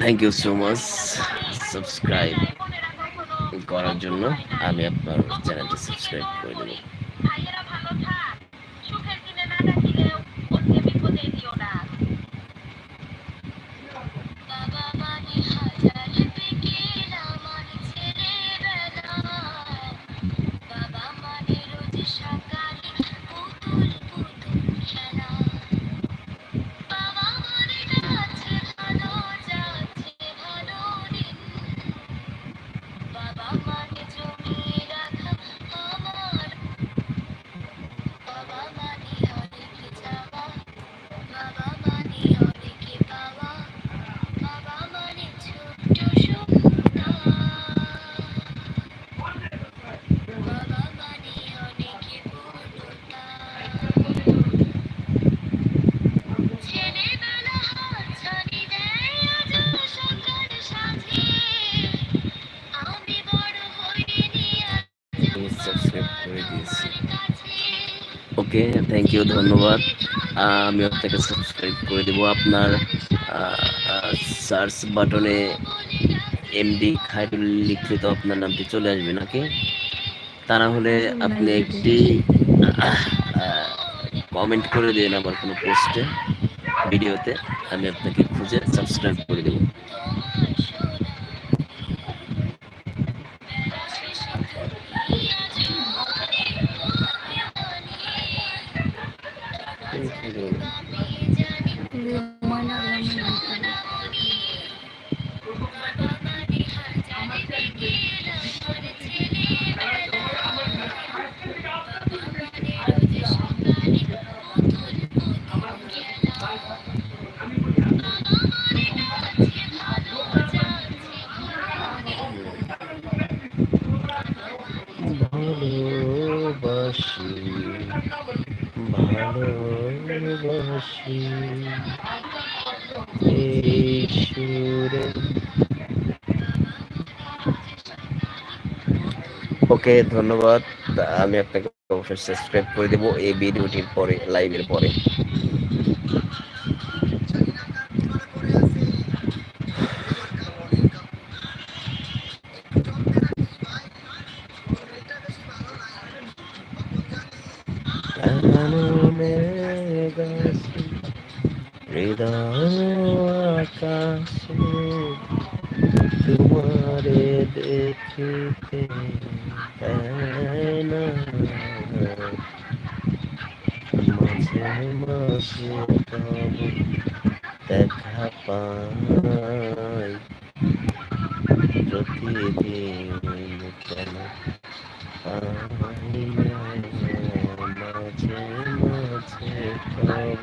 Thank you so much subscribe করার জন্য আমি আপনার চ্যানেলটি সাবস্ক্রাইব করে দেবো। ওকে থ্যাংক ইউ ধন্যবাদ। আমি আপনাকে সাবস্ক্রাইব করে দেবো। আপনার সার্চ বাটনে এমডি খায়রুল লিখলে তো আপনার নামটি চলে আসবে, নাকি? তা না হলে আপনি একটি কমেন্ট করে দিন আমার কোনো পোস্টে ভিডিওতে আমি আপনাকে খুঁজে সাবস্ক্রাইব করে দেবো। ভালোবাসি ওকে ধন্যবাদ। আমি আপনাকে অবশ্যই সাবস্ক্রাইব করে দেবো এই ভিডিওটির পরে লাইভের পরে। আকাশে তোমারে দেখিতে না মাঝে মাঝে তব দেখা পাই প্রতিদিন কেন পাই না মাঝে মাঝে তব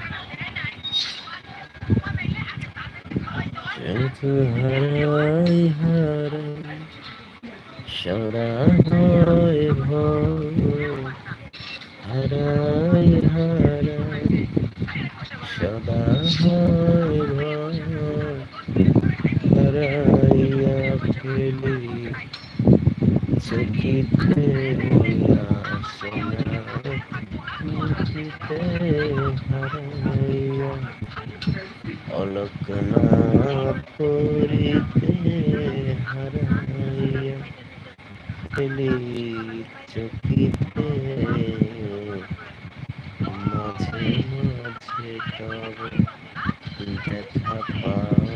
হারাই হারাই সরা হয় হারাই হারাই সদা হয় হারাইয়া ফেলি চকিতে সোনা মুখিতে হারাইয়া অলক না করিতে চকিতে মাঝে মাঝে তব দেখা পাই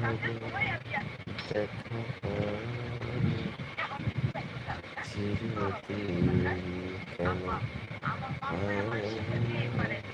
মাঝে মাঝে จะเข้าหาชีวิตที่